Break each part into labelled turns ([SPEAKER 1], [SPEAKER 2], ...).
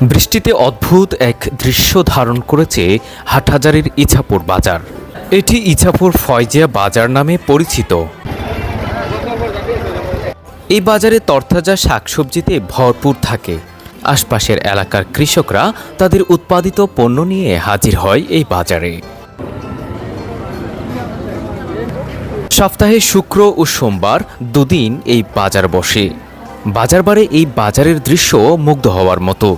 [SPEAKER 1] বৃষ্টিতে অদ্ভুত এক দৃশ্য ধারণ করেছে হাটহাজারির ইছাপুর বাজার। এটি ইছাপুর ফয়জিয়া বাজার নামে পরিচিত। এই বাজারে তরতাজা শাকসবজিতে ভরপুর থাকে। আশপাশের এলাকার কৃষকরা তাদের উৎপাদিত পণ্য নিয়ে হাজির হয় এই বাজারে। সপ্তাহে শুক্র ও সোমবার দুদিন এই বাজার বসে। বাজারবারে এই বাজারের দৃশ্য মুগ্ধ হওয়ার মতো।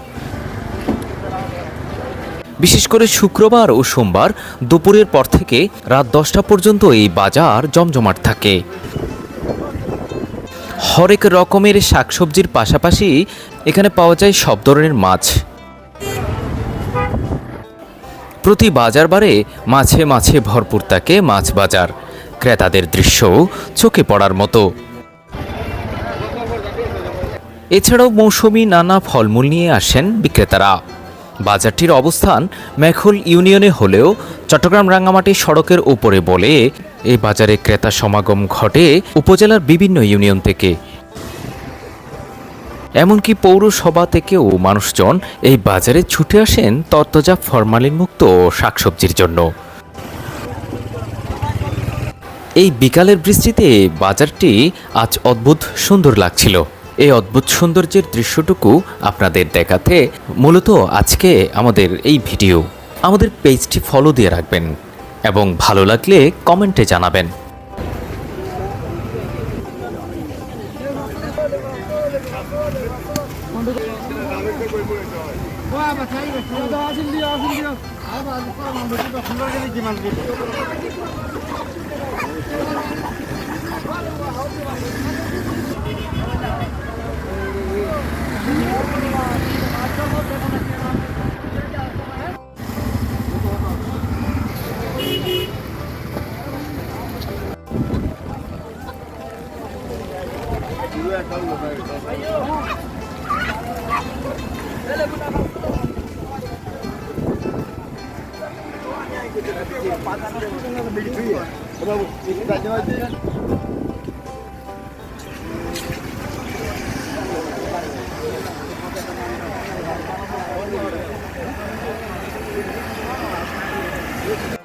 [SPEAKER 1] বিশেষ করে শুক্রবার ও সোমবার দুপুরের পর থেকে রাত দশটা পর্যন্ত এই বাজার জমজমাট থাকে। হরেক রকমের শাকসবজির পাশাপাশি এখানে পাওয়া যায় সব ধরনের মাছ। প্রতি বাজার বারে মাছে মাছে ভরপুর থাকে মাছ বাজার। ক্রেতাদের দৃশ্যও চোখে পড়ার মতো। এছাড়াও মৌসুমি নানা ফলমূল নিয়ে আসেন বিক্রেতারা। বাজারটির অবস্থান মেখুল ইউনিয়নে হলেও চট্টগ্রাম রাঙ্গামাটি সড়কের উপরে বলে এই বাজারে ক্রেতা সমাগম ঘটে উপজেলার বিভিন্ন ইউনিয়ন থেকে। এমনকি পৌরসভা থেকেও মানুষজন এই বাজারে ছুটে আসেন তত্ত্বজা ফরমালিন মুক্ত শাকসবজির জন্য। এই বিকালের বৃষ্টিতে বাজারটি আজ অদ্ভুত সুন্দর লাগছিল। এই অদ্ভুত সৌন্দর্যের দৃশ্যটুকু আপনাদের দেখাতে মূলত আজকে আমাদের এই ভিডিও। আমাদের পেজটি ফলো দিয়ে রাখবেন এবং ভালো লাগলে কমেন্টে জানাবেন। Kita aja aja. Thank you.